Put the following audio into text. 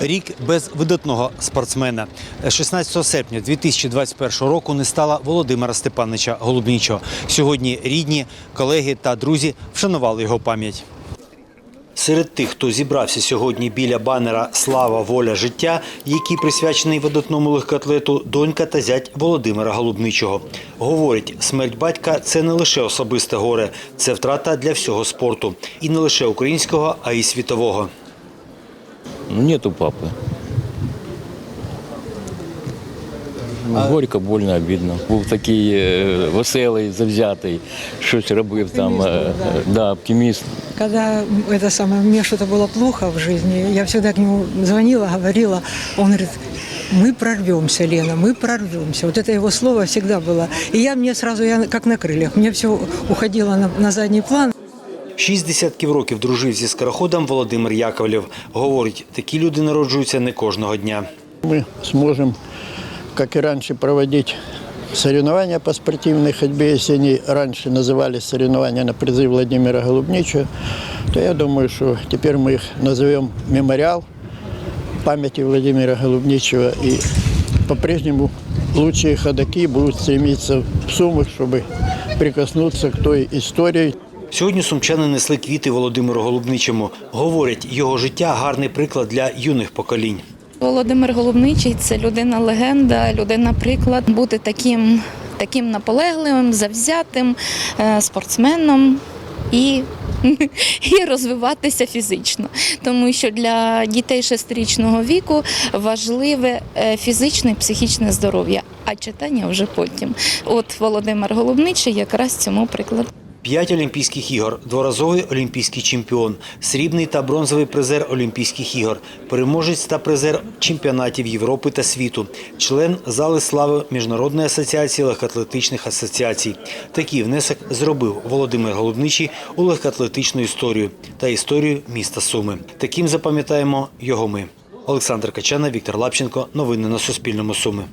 Рік без видатного спортсмена. 16 серпня 2021 року не стало Володимира Степановича Голубнічого. Сьогодні рідні, колеги та друзі вшанували його пам'ять. Серед тих, хто зібрався сьогодні біля банера Слава, воля, життя, який присвячений видатному легкоатлету, донька та зять Володимира Голубничого. Говорить, смерть батька це не лише особисте горе, це втрата для всього спорту. І не лише українського, а й світового. Ну, нету папы. Ну, Горько, больно, обідно. Був такий е, веселий, завзятий, щось робив там, е, е, да, оптиміст. Когда это самое, мне что-то было плохо в жизни, я всегда к нему звонила, говорила, он говорит, мы прорвемся, Лена, мы прорвемся. Вот это его слово всегда было. И я мне сразу, я как на крыльях, мне все уходило на, на задний план. Шість десятків років дружив зі скороходом Володимир Яковлєв. Говорить, такі люди народжуються не кожного дня. Мы сможем, как и раньше, проводить соревнования по спортивной ходьбе. Если они раньше назывались соревнования на призыв Владимира Голубничего, то я думаю, что теперь мы их назовем «Мемориал памяти Владимира Голубничего». И по-прежнему лучшие ходаки будут стремиться в Сумах, чтобы прикоснуться к той истории, Сьогодні сумчани несли квіти Володимиру Голубничому. Говорять, його життя гарний приклад для юних поколінь. Володимир Голубничий це людина легенда, людина приклад бути таким, таким наполегливим, завзятим е, спортсменом і. І розвиватися фізично, тому що для дітей шестирічного віку важливе е, фізичне і психічне здоров'я, а читання вже потім. От Володимир Голубничий якраз цьому приклад. П'ять Олімпійських ігор, дворазовий олімпійський чемпіон, срібний та бронзовий призер Олімпійських ігор, переможець та призер чемпіонатів Європи та світу, член зали слави Міжнародної асоціації легкоатлетичних асоціацій. Такий внесок зробив Володимир Голубничий у легкоатлетичну історію та історію міста Суми. Таким запам'ятаємо його ми. Олександр Качана, Віктор Лапченко. Новини на Суспільному Суми.